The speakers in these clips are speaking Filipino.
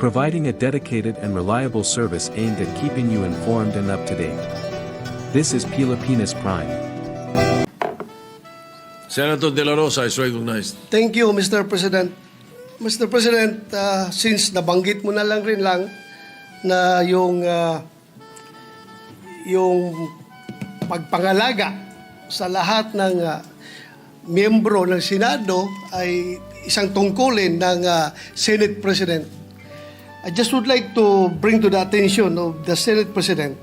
providing a dedicated and reliable service aimed at keeping you informed and up to date. This is Pilipinas Prime. Senator De La Rosa is recognized. Thank you, Mr. President. Mr. President, uh, since nabanggit mo na lang rin lang na yung uh, yung pagpangalaga sa lahat ng uh, miyembro ng Senado ay isang tungkulin ng uh, Senate President. I just would like to bring to the attention of the Senate President.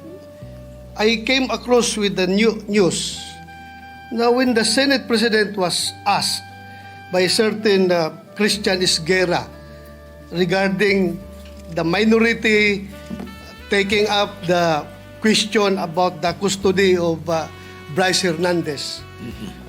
I came across with the new news Now, when the Senate President was asked by certain uh, Christian Isguera regarding the minority taking up the question about the custody of uh, Bryce Hernandez.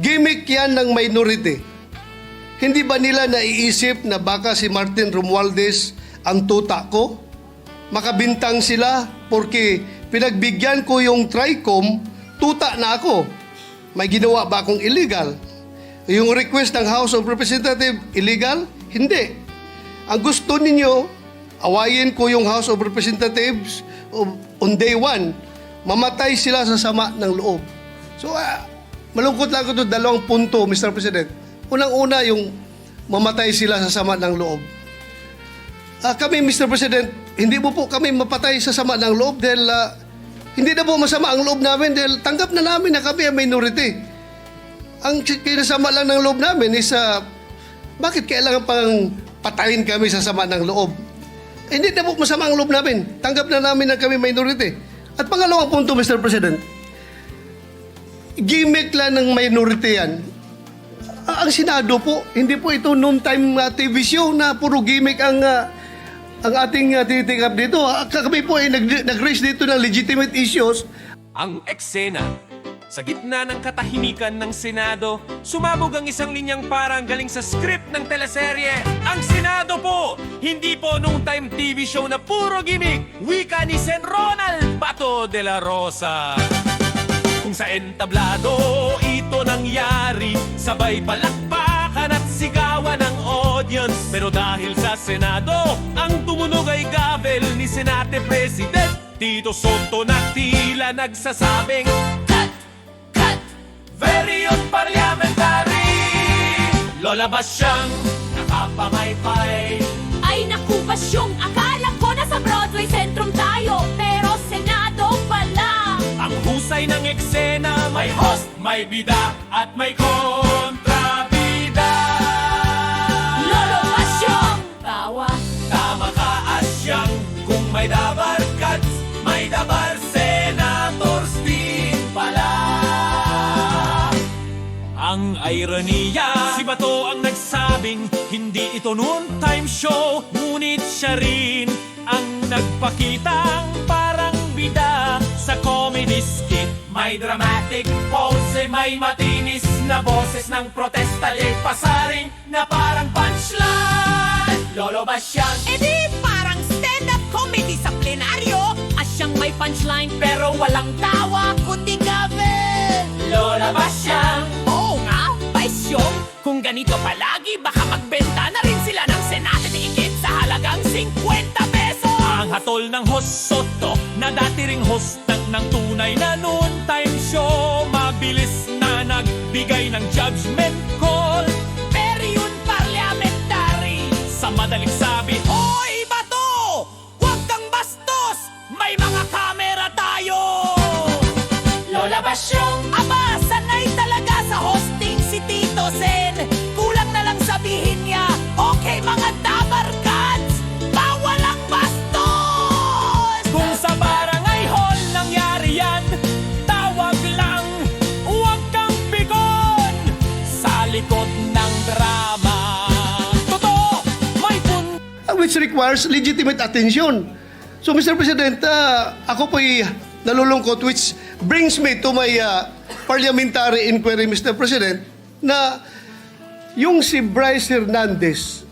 gimmick yan ng minority. Hindi ba nila naiisip na baka si Martin Romualdez ang tuta ko? Makabintang sila porque pinagbigyan ko yung TRICOM, tuta na ako. May ginawa ba akong illegal? Yung request ng House of Representatives, illegal? Hindi. Ang gusto ninyo, awayin ko yung House of Representatives of- on day one, mamatay sila sa sama ng loob. So, ah, malungkot lang ko ito, dalawang punto, Mr. President. Unang-una, yung mamatay sila sa sama ng loob. Ah, kami, Mr. President, hindi mo po kami mapatay sa sama ng loob dahil ah, hindi na po masama ang loob namin dahil tanggap na namin na kami ang minority. Ang kinasama lang ng loob namin is ah, bakit kailangan pang patayin kami sa sama ng loob? Eh, hindi na po masama ang loob namin. Tanggap na namin na kami minority. At pangalawang punto, Mr. President, gimmick lang ng minority yan. Ah, Ang Senado po, hindi po ito noon time uh, TV show na puro gimmick ang ah, ang ating uh, tinitikap dito. Ah, Kami po ay nag- nag-raise dito ng legitimate issues. Ang eksena. Sa gitna ng katahimikan ng Senado, sumabog ang isang linyang parang galing sa script ng teleserye. Ang Senado po! Hindi po nung time TV show na puro gimmick. Wika ni Sen Ronald Bato de la Rosa. Kung sa entablado ito nangyari, sabay palakpakan at sigawan ng audience. Pero dahil sa Senado, ang tumunog ay gavel ni Senate President Tito Soto na tila nagsasabing Cut! Cut! Very unparliamentary Lola ba siyang nakapangaypay? Ay naku basyong, akala ko nasa Broadway Centrum tayo Husay ng eksena May host, may bida At may kontrabida. Lolo basyong, tawa. Tama ka asyang Kung may dabar cuts May dabar senators din pala. Ang ironiya Si Bato ang nagsabing Hindi ito noon time show Ngunit siya rin Ang nagpakitang parang bida Sa comedy skit May dramatic pose May matinis na boses ng protesta Di pasaring na parang punchline. Lolo ba siyang E di parang stand-up comedy sa plenaryo Asyang may punchline pero walang tawa Kundi gavel Lola ba siyang Oo nga, basyong Kung ganito palagi baka magbenta na rin sila ng Senate ticket Sa halagang 50 pesos. Ang hatol ng host Soto Na dati ring host ng, tunay na noon time show Mabilis na nagbigay ng judgment call Very parliamentary Sa madaling sabi Hoy, bato! Huwag kang bastos! May mga kamera tayo! Lola Basyong! Which requires legitimate attention. So, Mr. President, uh, ako po'y nalulungkot, which brings me to my uh, parliamentary inquiry, Mr. President, na yung si Bryce Hernandez,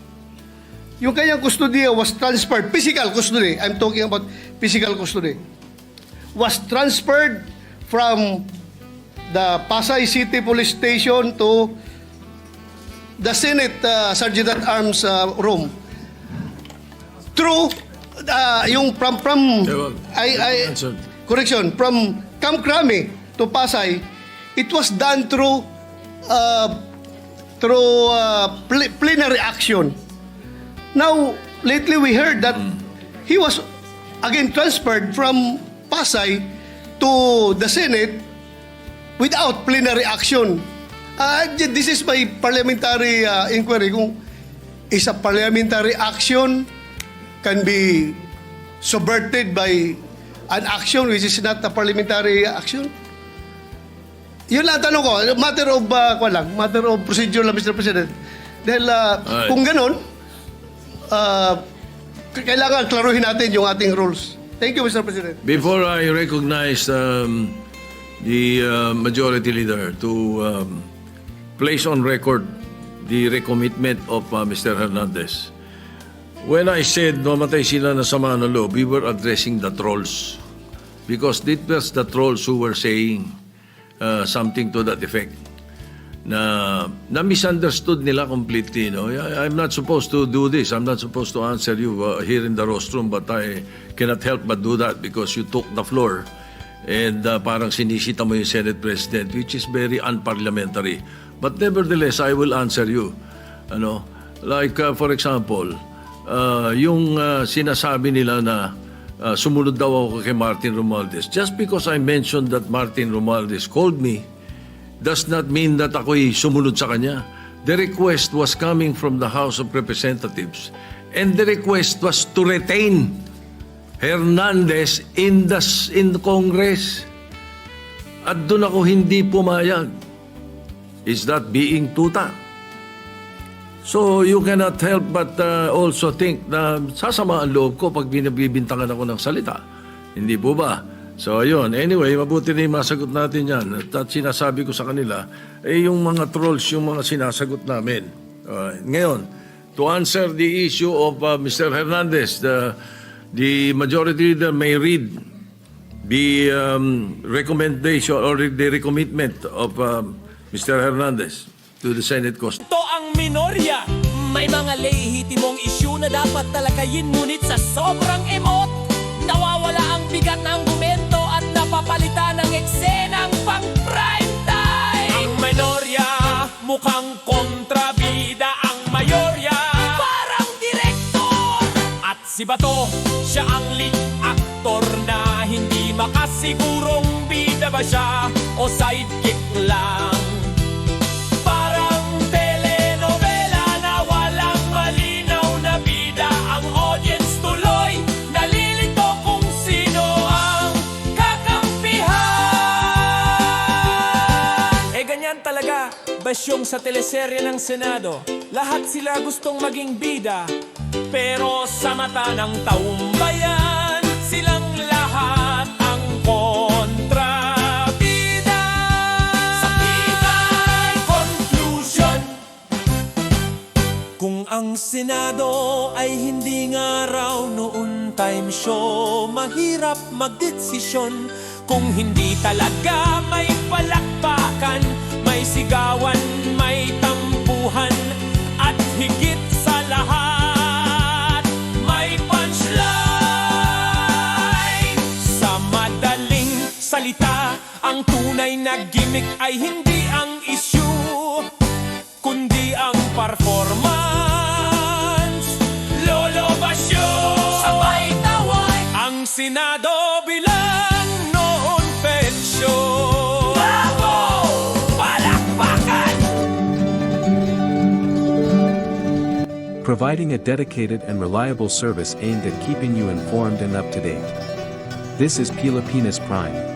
yung kanyang custody was transferred, physical custody, I'm talking about physical custody, was transferred from the Pasay City Police Station to the Senate uh, Sergeant at Arms uh, room. Through uh, yung from from. I, I correction from Camp Crame to Pasay, it was done through uh, through uh, pl- plenary action. Now, lately we heard that he was again transferred from Pasay to the Senate without plenary action. Uh, this is my parliamentary uh, inquiry kung is a parliamentary action can be subverted by an action which is not a parliamentary action? Yun lang ang tanong ko. Matter of, uh, lang, matter of procedure lang, Mr. President. Dahil uh, kung ganun, uh, kailangan klaruhin natin yung ating rules. Thank you, Mr. President. Before I recognize um, the uh, majority leader to um, place on record the recommitment of uh, Mr. Hernandez, when I said namatay sila na sama ng loob, we were addressing the trolls. Because it was the trolls who were saying uh, something to that effect. Na na misunderstood nila completely no? I'm not supposed to do this. I'm not supposed to answer you uh, here in the rostrum but I cannot help but do that because you took the floor. And uh, parang sinisita mo yung Senate President which is very unparliamentary. But nevertheless I will answer you ano? Like uh, for example uh, yung uh, sinasabi nila na uh, sumunod daw ako kay Martin Romualdez just because I mentioned that Martin Romualdez called me does not mean that ako'y sumunod sa kanya. The request was coming from the House of Representatives and the request was to retain Hernandez in the, in the Congress. At doon ako hindi pumayag. Is that being tuta? So you cannot help but uh, also think na sasama ang loob ko pag binabibintangan ako ng salita. Hindi po ba? So ayun, anyway, mabuti na yung masagot natin yan. At, at sinasabi ko sa kanila, eh yung mga trolls, yung mga sinasagot namin. Alright. Ngayon, to answer the issue of uh, Mr. Hernandez, the, the majority leader may read the um, recommendation or the recommitment of um, Mr. Hernandez to the Senate Cost. Minorya. May mga lehitimong issue na dapat talakayin Ngunit sa sobrang emot Nawawala ang bigat ng argumento At napapalitan ng eksenang pang prime time. Ang minorya mukhang kontrabida Ang mayorya. Parang direktor! At si Bato siya ang lead actor Na hindi makasigurong bida ba siya O sidekick lang ganyan talaga, basyong sa teleserye ng Senado. Lahat sila gustong maging bida Pero sa mata ng taong bayan Silang lahat ang kontrabida Sa Pinay Conclusion. Kung ang Senado ay hindi nga raw noon time show Mahirap magdesisyon. Kung hindi talaga may palakpakan May sigawan, may tampuhan At higit sa lahat May punchline. Sa madaling salita Ang tunay na gimmick ay hindi ang issue kundi ang performance. Lolo Basyo Sabay taway Ang Senado bilang providing a dedicated and reliable service aimed at keeping you informed and up to date. This is Pilipinas Prime.